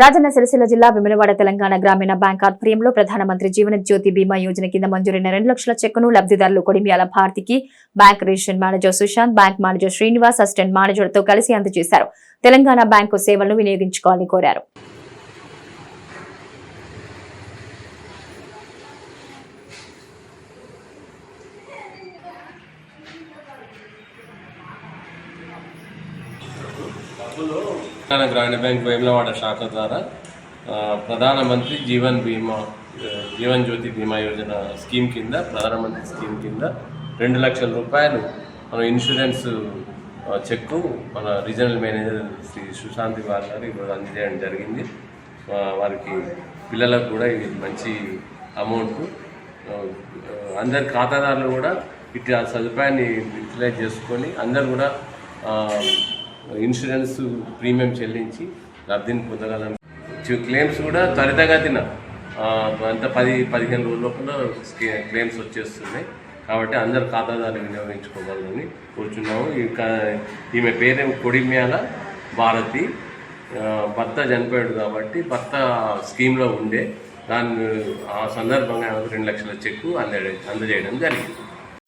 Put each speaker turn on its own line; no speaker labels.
రాజన్న సిరిసిల్ల జిల్లా విమలవాడ తెలంగాణ గ్రామీణ బ్యాంక్ ఆధ్వర్యంలో ప్రధానమంత్రి జీవన జ్యోతి బీమా యోజన కింద మంజూరైన రెండు లక్షల చెక్కును లబ్ధిదారులు కొడిమియాల భారతికి bank register manager Sushant bank manager Srinivas assistant మేనేజర్తో కలిసి అందజేశారు. తెలంగాణ బ్యాంకు సేవలను వినియోగించుకోవాలని కోరారు.
తెలంగాణ గ్రామీణ బ్యాంక్ వేములవాడ శాఖ ద్వారా ప్రధానమంత్రి జీవన్ బీమా జీవన్ జ్యోతి బీమా యోజన స్కీమ్ కింద ప్రధానమంత్రి స్కీమ్ కింద రెండు లక్షల రూపాయలు మన ఇన్సూరెన్స్ చెక్కు మన రీజనల్ మేనేజర్ శ్రీ సుశాంతి బాల్ గారు ఈరోజు అందజేయడం జరిగింది. వారికి పిల్లలకు కూడా ఇది మంచి అమౌంట్. అందరి ఖాతాదారులు కూడా ఇట్లా సదుపాయాన్ని యూటిలైజ్ చేసుకొని అందరు కూడా ఇన్సూరెన్స్ ప్రీమియం చెల్లించి లబ్ధిని పొందగలం. క్లెయిమ్స్ కూడా త్వరితగతిన అంత పది పదిహేను రోజుల లోపల క్లెయిమ్స్ వచ్చేస్తున్నాయి. కాబట్టి అందరు ఖాతాదారులు వినియోగించుకోవాలని కూర్చున్నాము. ఇంకా ఈమె పేరే కొడిమ్యాల భారతి. భర్త చనిపోయాడు కాబట్టి భర్త స్కీమ్లో ఉండే. దాన్ని ఆ సందర్భంగా రెండు లక్షల చెక్కు అంద అందజేయడం జరిగింది.